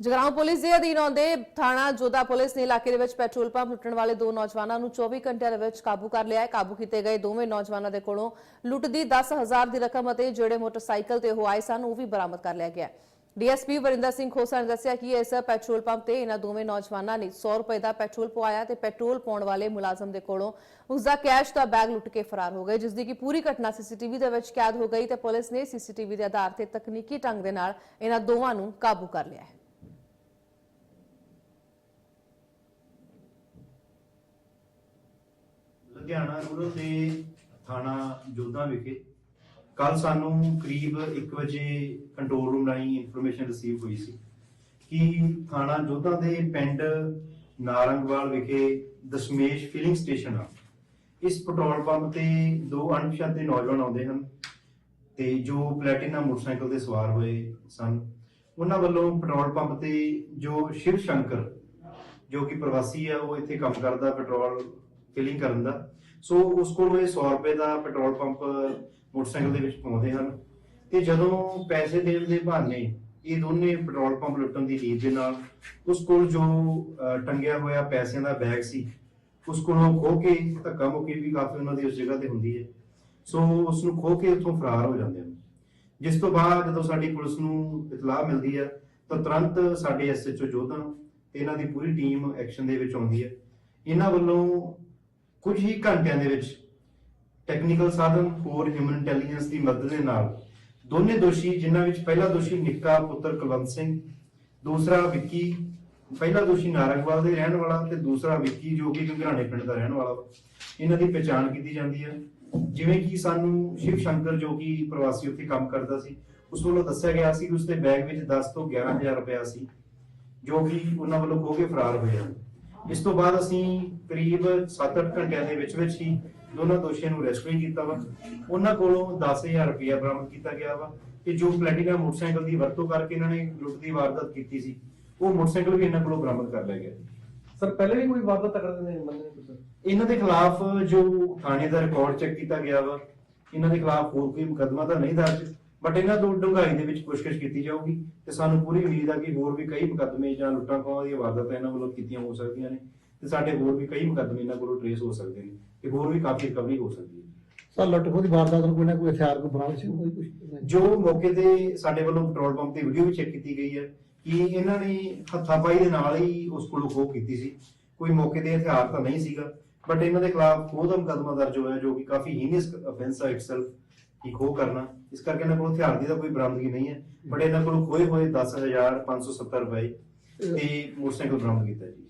Jagraon police ਦੇ ਅਧੀਨ ਆਉਂਦੇ ਥਾਣਾ ਜੋਧਾ ਪੁਲਿਸ ਨੇ ਇਲਾਕੇ ਦੇ ਵਿੱਚ ਪੈਟਰੋਲ ਪੰਪ ਲੁੱਟਣ ਵਾਲੇ ਦੋ ਨੌਜਵਾਨਾਂ ਨੂੰ 24 ਘੰਟਿਆਂ ਦੇ ਵਿੱਚ ਕਾਬੂ ਕਰ ਲਿਆ ਹੈ। ਕਾਬੂ ਕੀਤੇ ਗਏ ਦੋਵੇਂ ਨੌਜਵਾਨਾਂ ਦੇ ਕੋਲੋਂ ਲੁੱਟ ਦੀ 10000 ਦੀ ਰਕਮ ਅਤੇ ਜਿਹੜੇ ਮੋਟਰਸਾਈਕਲ ਤੇ ਉਹ ਆਏ ਸਨ, ਉਹ ਵੀ ਬਰਾਮਦ ਕਰ ਲਿਆ ਗਿਆ ਡੀਐਸਪੀ ਵਰਿੰਦਰ ਸਿੰਘ ਖੋਸਾ ਨੇ ਦੱਸਿਆ ਕਿ ਇਸ ਪੈਟਰੋਲ ਪੰਪ ਤੇ ਇਹਨਾਂ ਦੋਵੇਂ ਨੌਜਵਾਨਾਂ ਨੇ 100 ਰੁਪਏ ਦਾ ਪੈਟਰੋਲ ਪਵਾਇਆ ਤੇ ਪੈਟਰੋਲ ਪਾਉਣ ਵਾਲੇ ਮੁਲਾਜ਼ਮ ਦੇ ਕੋਲੋਂ ਉਸ ਦਾ ਕੈਸ਼ ਦਾ ਬੈਗ ਲੁੱਟ ਕੇ ਫਰਾਰ ਹੋ ਗਏ ਜਿਸ ਦੀ ਕਿ ਪੂਰੀ ਘਟਨਾ ਸੀਸੀਟੀਵੀ ਦੇ ਵਿੱਚ ਕੈਦ ਹੋ ਗਈ ਤੇ ਪੁਲਿਸ ਨੇ ਸੀਸੀਟੀਵੀ ਦੇ ਆਧਾਰ ਤੇ ਤਕਨੀਕੀ ਢੰਗ ਦੇ ਨਾਲ ਇਹਨਾਂ ਦੋਵਾਂ ਨੂੰ ਕਾਬੂ ਕਰ ਲਿਆ ਹੈ। ਲੁਧਿਆਣਾ ਰੂਰਲ ਦੇ ਥਾਣਾ ਜੋਧਾ ਵਿਖੇ। ਕੱਲ ਸਾਨੂੰ ਕਰੀਬ 1 ਵਜੇ ਕੰਟਰੋਲ ਰੂਮ ਰਾਹੀਂ ਇਨਫੋਰਮੇਸ਼ਨ ਰਿਸੀਵ ਹੋਈ ਸੀ ਕਿ ਥਾਣਾ ਜੋਧਾ ਦੇ ਪਿੰਡ ਨਾਰੰਗਵਾਲ ਵਿਖੇ ਦਸ਼ਮੇਸ਼ ਫਿਲਿੰਗ ਸਟੇਸ਼ਨ ਆ। ਇਸ ਪੈਟਰੋਲ ਪੰਪ ਤੇ ਦੋ ਅਣਪਛਾਤੇ ਨੌਜਵਾਨ ਆਉਂਦੇ ਹਨ ਤੇ ਜੋ ਪਲੈਟੀਨਾ ਮੋਟਰਸਾਈਕਲ ਤੇ ਸਵਾਰ ਹੋਏ ਸਨ। ਉਹਨਾਂ ਵੱਲੋਂ ਪੈਟਰੋਲ ਪੰਪ ਤੇ ਜੋ ਸ਼ਿਵ ਸ਼ੰਕਰ, ਜੋ ਕਿ ਪ੍ਰਵਾਸੀ ਆ, ਉਹ ਇੱਥੇ ਕੰਮ ਕਰਦਾ ਪੈਟਰੋਲ ਫਿਲਿੰਗ ਕਰਨ ਦਾ। ਸੋ ਉਸ ਕੋਲ ਇਹ 100 ਰੁਪਏ ਦਾ ਪੈਟਰੋਲ ਪੰਪ ਮੋਟਰਸਾਈਕਲ ਦੇ ਵਿੱਚ ਪਾਉਂਦੇ ਹਨ। ਤੇ ਜਦੋਂ ਪੈਸੇ ਦੇਣ ਦੇ ਬਹਾਨੇ ਇਹ ਦੋਨੇ ਪੈਟਰੋਲ ਪੰਪ ਲੁੱਟਣ ਦੀ ਨੀਤ ਦੇ ਨਾਲ ਉਸ ਕੋਲ ਜੋ ਟੰਗਿਆ ਹੋਇਆ ਪੈਸਿਆਂ ਦਾ ਬੈਗ ਸੀ, ਉਸ ਕੋਲੋਂ ਖੋ ਕੇ, ਧੱਕਾ ਮੁੱਕੀ ਵੀ ਕਾਫੀ ਉਹਨਾਂ ਦੀ ਉਸ ਜਗ੍ਹਾ ਤੇ ਹੁੰਦੀ ਹੈ। ਸੋ ਉਸ ਨੂੰ ਖੋ ਕੇ ਉੱਥੋਂ ਫਰਾਰ ਹੋ ਜਾਂਦੇ ਹਨ। ਜਿਸ ਤੋਂ ਬਾਅਦ ਜਦੋਂ ਸਾਡੀ ਪੁਲਿਸ ਨੂੰ ਇਤਲਾਹ ਮਿਲਦੀ ਹੈ, ਤਾਂ ਤੁਰੰਤ ਸਾਡੇ ਐਸਐਚਓ ਜੋਧਾ ਤੇ ਇਹਨਾਂ ਦੀ ਪੂਰੀ ਟੀਮ ਐਕਸ਼ਨ ਦੇ ਵਿੱਚ ਆਉਂਦੀ ਹੈ। ਇਹਨਾਂ ਵੱਲੋਂ ਕੁਝ ਹੀ ਘੰਟਿਆਂ ਦੇ ਵਿੱਚ ਟੈਕਨੀਕਲ ਸਾਧਨ ਹੋਰ ਹਿਊਮਨ ਇੰਟੈਲੀਜੈਂਸ ਦੀ ਮਦਦ ਦੇ ਨਾਲ ਦੋਨੇ ਦੋਸ਼ੀ, ਜਿਨ੍ਹਾਂ ਵਿੱਚ ਪਹਿਲਾ ਦੋਸ਼ੀ ਨਿੱਕਾ ਪੁੱਤਰ ਕੁਲਵੰਤ ਸਿੰਘ, ਦੂਸਰਾ ਵਿੱਕੀ, ਪਹਿਲਾ ਦੋਸ਼ੀ ਨਾਰੰਗਵਾਲ ਦੇ ਰਹਿਣ ਵਾਲਾ ਤੇ ਦੂਸਰਾ ਵਿੱਕੀ ਜੋ ਕਿ ਘਰਾਣੇ ਪਿੰਡ ਦਾ ਰਹਿਣ ਵਾਲਾ ਇਹਨਾਂ ਦੀ ਪਛਾਣ ਕੀਤੀ ਜਾਂਦੀ ਹੈ। ਜਿਵੇਂ ਕਿ ਸਾਨੂੰ ਸ਼ਿਵ ਸ਼ੰਕਰ ਜੋ ਕਿ ਪ੍ਰਵਾਸੀ ਉੱਥੇ ਕੰਮ ਕਰਦਾ ਸੀ, ਉਸ ਵੱਲੋਂ ਦੱਸਿਆ ਗਿਆ ਸੀ ਕਿ ਉਸਦੇ ਬੈਗ ਵਿੱਚ 10 ਤੋਂ 11000 ਰੁਪਇਆ ਸੀ, ਜੋ ਕਿ ਉਹਨਾਂ ਵੱਲੋਂ ਖੋ ਕੇ ਫਰਾਰ ਹੋਏ ਹਨ। ਇਸ ਤੋਂ ਬਾਅਦ ਅਸੀਂ ਕਰੀਬ 7-8 ਘੰਟਿਆਂ ਦੇ ਵਿੱਚ ਵਿੱਚ ਹੀ ਦੋਨਾਂ ਦੋਸ਼ੀਆਂ ਨੂੰ ਅਰੈਸਟ ਵੀ ਕੀਤਾ ਵਾ। ਉਹਨਾਂ ਕੋਲੋਂ 10000 ਰੁਪਇਆ ਬਰਾਮਦ ਕੀਤਾ ਗਿਆ ਵਾ ਤੇ ਜੋ ਪਲੈਟੀਨਾ ਮੋਟਰਸਾਈਕਲ ਦੀ ਵਰਤੋਂ ਕਰਕੇ ਇਹਨਾਂ ਨੇ ਲੁੱਟ ਦੀ ਵਾਰਦਾਤ ਕੀਤੀ ਸੀ ਉਹ ਮੋਟਰਸਾਈਕਲ ਵੀ ਇਹਨਾਂ ਕੋਲੋਂ ਬਰਾਮਦ ਕਰ ਲਿਆ ਗਿਆ। ਸਰ ਪਹਿਲੇ ਵੀ ਕੋਈ ਵਾਰਦਾਤ ਕਰਦੇ ਨੇ ਮੰਨੇ ਸਰ ਇਹਨਾਂ ਦੇ ਖਿਲਾਫ ਜੋ ਥਾਣੇ ਦਾ ਰਿਕਾਰਡ ਚੈੱਕ ਕੀਤਾ ਗਿਆ ਵਾ ਇਹਨਾਂ ਦੇ ਖਿਲਾਫ ਹੋਰ ਕੋਈ ਮੁਕੱਦਮਾ ਤਾਂ ਨਹੀਂ ਦਰਜ। ਬਟ ਇਹਨਾਂ ਤੋਂ ਡੂੰਘਾਈ ਦੇ ਵਿੱਚ ਪੁੱਛਗਿੱਛ ਕੀਤੀ ਜਾਊਗੀ ਤੇ ਸਾਨੂੰ ਪੂਰੀ ਉਮੀਦ ਆ ਕਿ ਹੋਰ ਵੀ ਕਈ ਮੁਕੱਦਮੇ ਜਾਂ ਲੁੱਟਾਂ ਖੋਹਾਂ ਦੀਆਂ ਵਾਰਦਾਤਾਂ ਇਹਨਾਂ ਵੱਲੋਂ ਕੀਤੀਆਂ ਹੋ ਸਕਦੀਆਂ ਨੇ ਤੇ ਸਾਡੇ ਹੋਰ ਵੀ ਕਈ ਮੁਕੱਦਮੇ ਇਹਨਾਂ ਕੋਲੋਂ ਟਰੇਸ ਹੋ ਸਕਦੇ ਨੇ ਤੇ ਹੋਰ ਵੀ ਕਾਫੀ ਰਿਕਵਰੀ ਹੋ ਸਕਦੀ ਹੈ। ਸਰ ਲੁੱਟ ਖੋਹ ਦੀ ਵਾਰਦਾਤ ਨੂੰ ਕੋਈ ਨਾ ਕੋਈ ਹਥਿਆਰ ਕੋ ਬਰਾਮਦ ਸੀ ਕੋਈ ਕੁਝ ਜੋ ਮੌਕੇ ਤੇ ਸਾਡੇ ਵੱਲੋਂ ਪੈਟਰੋਲ ਪੰਪ ਦੀ ਵੀਡੀਓ ਵੀ ਚੈੱਕ ਕੀਤੀ ਗਈ ਹੈ ਕਿ ਇਹਨਾਂ ਨੇ ਹੱਥਾਪਾਈ ਦੇ ਨਾਲ ਹੀ ਉਸ ਕੋਲੋਂ ਖੋਹ ਕੀਤੀ ਸੀ। ਕੋਈ ਮੌਕੇ ਤੇ ਹਥਿਆਰ ਤਾਂ ਨਹੀਂ ਸੀਗਾ ਬਟ ਇਹਨਾਂ ਦੇ ਖਿਲਾਫ ਖੋਹ ਦਾ ਮੁਕੱਦਮਾ ਦਰਜ ਹੋਇਆ ਜੋ ਕਿ ਕਾਫੀ ਹੀਨੀਅਸ ਅਫੈਂਸ ਹੈ ਇਟਸੈਲਫ ਕਿ ਖੋਹ ਕਰਨਾ ਇਸ ਕਰਕੇ ਇਹਨਾਂ ਕੋਲ ਹਥਿਆਰ ਦੀ ਤਾਂ ਕੋਈ ਬਰਾਮਦਗੀ ਨਹੀਂ ਹੈ ਬਟ ਇਹਨਾਂ ਕੋਲ ਖੋਏ ਹੋਏ 10570 ਰੁਪਏ ਤੇ ਮੋਟਰਸਾਈਕਲ ਬਰਾਮਦ ਕੀਤਾ ਜੀ।